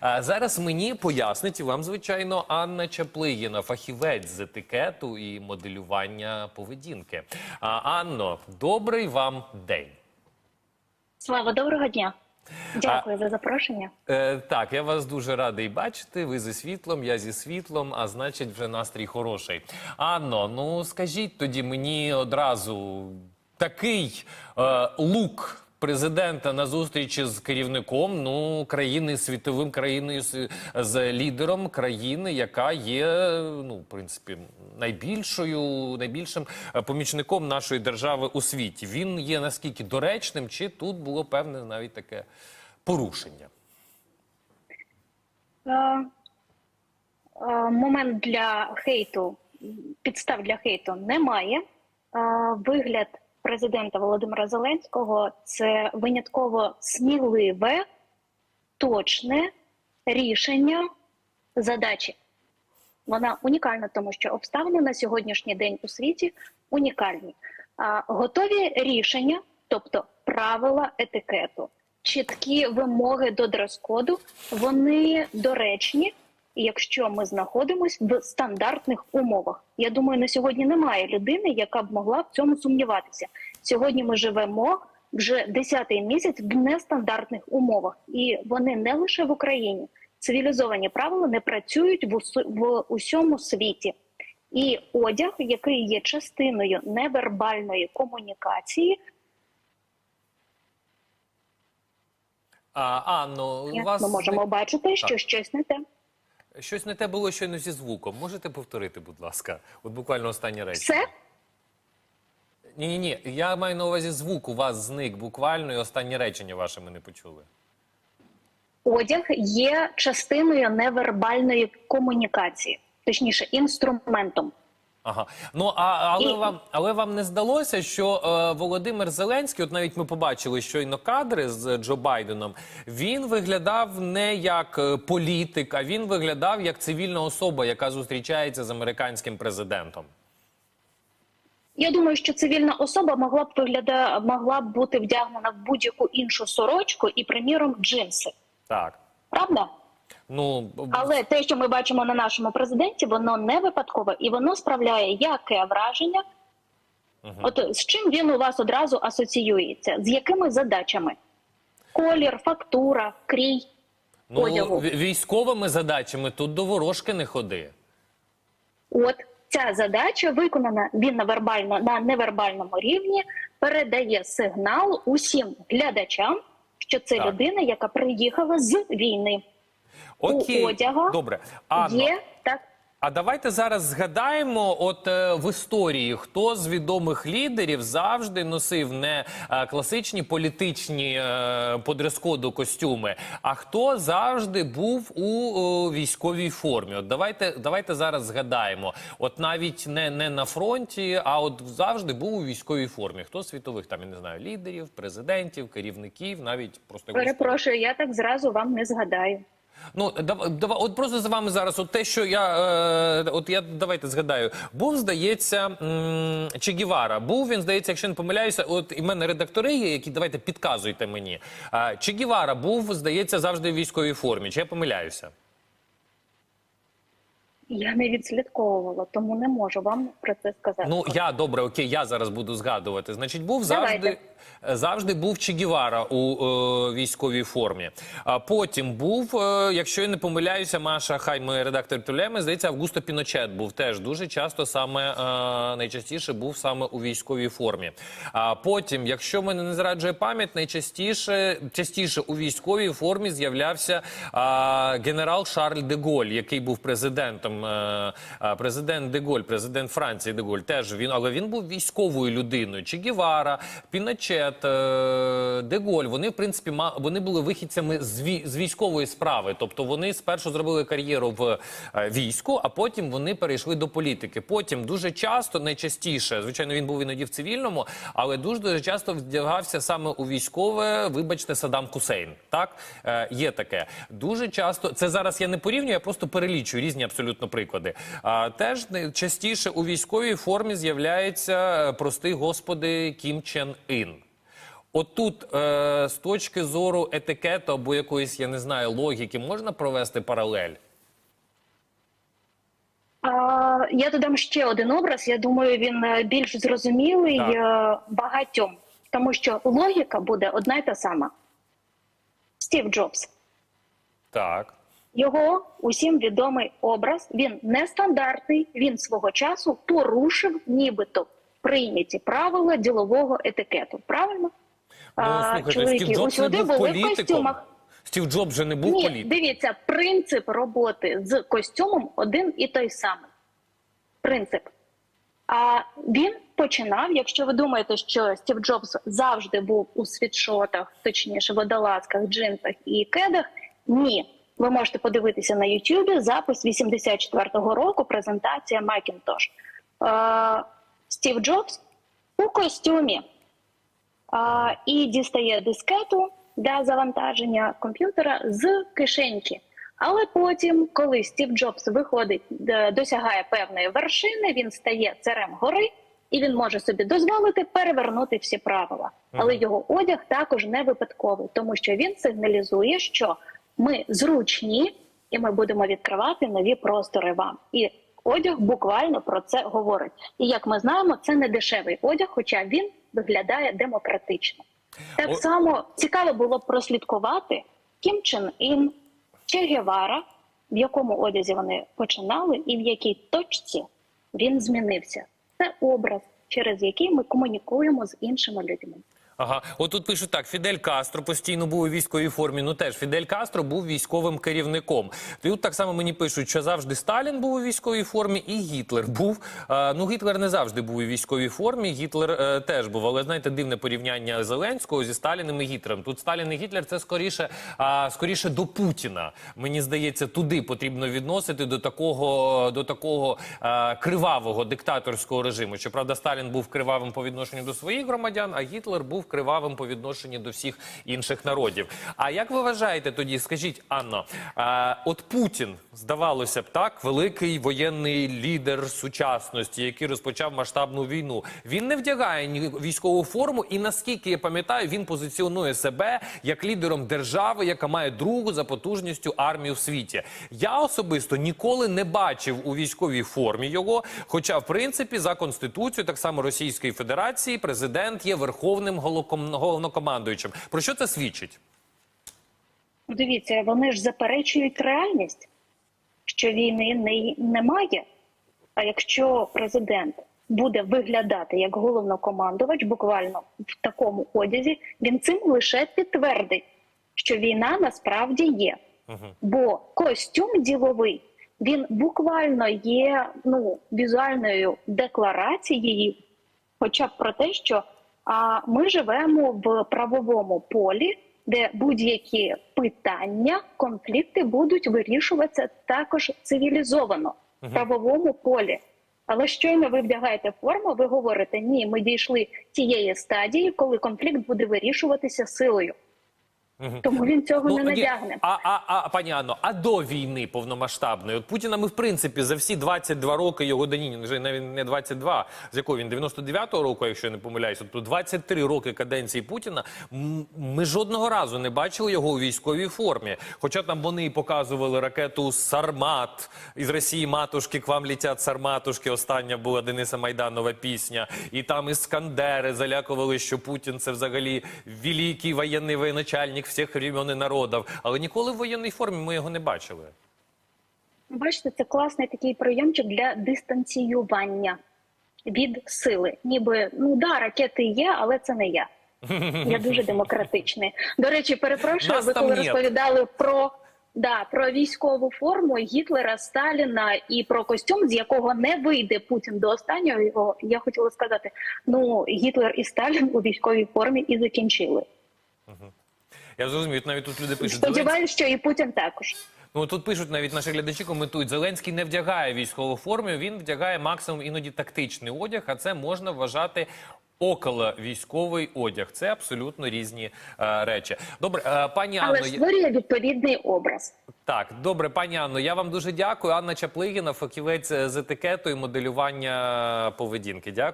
А зараз мені пояснить і вам, звичайно, Анна Чаплигіна, фахівець з етикету і моделювання поведінки. Анно, добрий вам день. Слава, доброго дня. Дякую за запрошення. Е, так, я вас дуже радий бачити. Ви зі світлом, я зі світлом, а значить, вже настрій хороший. Анно, ну скажіть тоді мені одразу такий е, лук. Президента на зустрічі з керівником ну країни світовим країною з, лідером країни, яка є ну в принципі найбільшою, найбільшим е, помічником нашої держави у світі. Він є наскільки доречним, чи тут було певне навіть таке порушення? Е, е, момент для хейту, підстав для хейту немає. Вигляд президента Володимира Зеленського це винятково сміливе, точне рішення задачі. Вона унікальна, тому що обставини на сьогоднішній день у світі унікальні. Готові рішення, тобто правила етикету, чіткі вимоги до дрес-коду, вони доречні, якщо ми знаходимося в стандартних умовах. Я думаю, на сьогодні немає людини, яка б могла в цьому сумніватися. Сьогодні ми живемо вже 10-й місяць в нестандартних умовах, і вони не лише в Україні. Цивілізовані правила не працюють в, усу- в усьому світі. І одяг, який є частиною невербальної комунікації, А, Анно, у вас ми можемо бачити, що Так. щось не те. Щось не те було щойно зі звуком. Можете повторити, будь ласка? От буквально останнє речення. Все Ні, ні, ні. Я маю на увазі звук. У вас зник буквально, і останнє речення ваше ми не почули. одяг є частиною невербальної комунікації, точніше, інструментом. Ага. Ну а але вам але вам не здалося, що е, Володимир Зеленський, от навіть ми побачили щойно кадри з Джо Байденом. Він виглядав не як е, політик, а він виглядав як цивільна особа, яка зустрічається з американським президентом. Я думаю, що цивільна особа могла б вигляда могла б бути вдягнена в будь-яку іншу сорочку і, приміром, джинси. Так. Правда? Ну Але те, що ми бачимо на нашому президенті, воно не випадкове і воно справляє яке враження. От з чим він у вас одразу асоціюється? З якими задачами? Колір, фактура, крій. ну одягу. військовими задачами тут до ворожки не ходи. От ця задача виконана він на вербально на невербальному рівні, передає сигнал усім глядачам, що це Так. людина, яка приїхала з війни. Окей, У одяга добре. Анно, Є так. А давайте зараз згадаємо, от е, в історії хто з відомих лідерів завжди носив не е, класичні політичні е, по дрес-коду костюми, а хто завжди був у е, військовій формі. От давайте, давайте зараз згадаємо. От навіть не, не на фронті, а от завжди був у військовій формі. Хто з світових там я не знаю лідерів, президентів, керівників, навіть просто якось- Перепрошую, я так зразу вам не згадаю. Ну дав, дав, от просто з вами зараз. От те, що я е, от я давайте згадаю, був здається Че Гівара. Був він, здається, якщо не помиляюся. От і мене редактори є, які давайте підказуйте мені. А, Че Гівара був, здається, завжди в військовій формі. Чи я помиляюся? Я не відслідковувала, тому не можу вам про це сказати. Ну я добре, окей, я зараз буду згадувати. Значить, був завжди, Давайте. Завжди був Че Гівара у е, військовій формі. А потім був, е, якщо я не помиляюся, Маша, хай ми редактор Тулеми, здається, Августо Піночет був теж дуже часто саме е, найчастіше був саме у військовій формі. А потім, якщо мене не зраджує пам'ять, найчастіше частіше у військовій формі з'являвся а, генерал Шарль де Голь, який був президентом. е, президент де Голь, президент Франції де Голь, теж він, але він був військовою людиною. Че Гівара, Піночет, е, де Голь, вони в принципі вони були вихідцями з, вій- з військової справи. Тобто вони спершу зробили кар'єру в е, війську, а потім вони перейшли до політики. Потім дуже часто, найчастіше, звичайно, він був іноді в цивільному, але дуже дуже часто вдягався саме у військове. Вибачте, Саддам Хусейн. Так е, є таке. Дуже часто це зараз я не порівнюю, я просто перелічую різні абсолютно приклади. Теж частіше у військовій формі з'являється е, простий господи Кім Чен Ін. Отут, е, з точки зору етикету або якоїсь, я не знаю, логіки, можна провести паралель? А, я додам ще один образ. Я думаю, він е, більш зрозумілий Так. е, багатьом, тому що логіка буде одна й та сама. Стів Джобс. Так. Його усім відомий образ. Він нестандартний. Він свого часу порушив, нібито прийняті правила ділового етикету. Правильно? Ну, слухайте, чоловіки Стів Джобс не був політиком. Стів Джобс же не був Ні, політиком. дивіться, принцип роботи з костюмом один і той самий. Принцип. А він починав, якщо ви думаєте, що Стів Джобс завжди був у світшотах, точніше, водолазках, джинсах і кедах, ні. Ви можете подивитися на Ютубі запис 84-го року, презентація. Е, Стів Джобс у костюмі і дістає дискету для завантаження комп'ютера з кишеньки. Але потім, коли Стів Джобс виходить, досягає певної вершини, він стає царем гори, і він може собі дозволити перевернути всі правила. Але його одяг також не випадковий, тому що він сигналізує, що ми зручні і ми будемо відкривати нові простори вам. І одяг буквально про це говорить. І як ми знаємо, це не дешевий одяг, хоча він виглядає демократично. Так само цікаво було б прослідкувати Кім Чен Ін, Че Гевара, в якому одязі вони починали, і в якій точці він змінився. Це образ, через який ми комунікуємо з іншими людьми. Ага, отут пишуть так: Фідель Кастро постійно був у військовій формі. Ну теж Фідель Кастро був військовим керівником. Тут так само мені пишуть, що завжди Сталін був у військовій формі, і Гітлер був. Е, ну, Гітлер не завжди був у військовій формі. Гітлер е, теж був. Але знаєте, дивне порівняння Зеленського зі Сталіним і Гітлером. Тут Сталін і Гітлер це скоріше, а, скоріше до Путіна. Мені здається, туди потрібно відносити до такого, до такого е, кривавого диктаторського режиму. Щоправда, Сталін був кривавим по відношенню до своїх громадян, а Гітлер був кривавим по відношенню до всіх інших народів. А як ви вважаєте тоді? Скажіть, Анно, е, от Путін, здавалося б, так, великий воєнний лідер сучасності, який розпочав масштабну війну. Він не вдягає військову форму, і наскільки я пам'ятаю, він позиціонує себе як лідером держави, яка має другу за потужністю армію в світі. Я особисто ніколи не бачив у військовій формі його. Хоча, в принципі, за конституцією, так само Російської Федерації, президент є верховним голоком- головнокомандуючим. Про що це свідчить? Ну, Дивіться, вони ж заперечують реальність, що війни не, немає. А якщо президент буде виглядати як головнокомандувач, буквально в такому одязі, він цим лише підтвердить, що війна насправді є. Бо костюм діловий він буквально є ну візуальною декларацією, хоча б про те, що а, ми живемо в правовому полі, де будь-які питання, конфлікти будуть вирішуватися також цивілізовано в правовому полі. Але щойно ви вдягаєте форму, ви говорите, ні, ми дійшли тієї стадії, коли конфлікт буде вирішуватися силою. Тому він цього не надягне. А, а, а пані Анно, а до війни повномасштабної? От Путіна ми, в принципі, за всі 22 роки його дані, вже навіть не 22, з якого він 99-го року, якщо я не помиляюся, то 23 роки каденції Путіна. Ми жодного разу не бачили його у військовій формі. Хоча там вони і показували ракету Сармат із Росії матушки, к вам літять Сарматушки. Остання була Дениса Майданова пісня. І там іскандери залякували, що Путін це взагалі великий воєнний воєначальник всіх времен і народів. Але ніколи в воєнній формі ми його не бачили. Бачите, це класний такий прийомчик для дистанціювання від сили. Ніби ну да, ракети є, але це не я. Я дуже демократичний. До речі, перепрошую, ви коли нет. розповідали про. Да, про військову форму Гітлера, Сталіна і про костюм, з якого не вийде Путін до останнього. Його я хотіла сказати: ну Гітлер і Сталін у військовій формі і закінчили. Я зрозумів, навіть тут люди пишуть. Сподіваюсь, що і Путін також. Ну тут пишуть навіть наші глядачі коментують. Зеленський не вдягає військову форму, він вдягає максимум іноді тактичний одяг, а це можна вважати. Около військовий одяг це абсолютно різні е, речі. Добре, е, пані Але Анно, я- створює відповідний образ. так добре, пані Анно. Я вам дуже дякую. Анна Чаплигіна, фахівець з етикету і моделювання поведінки. Дякую.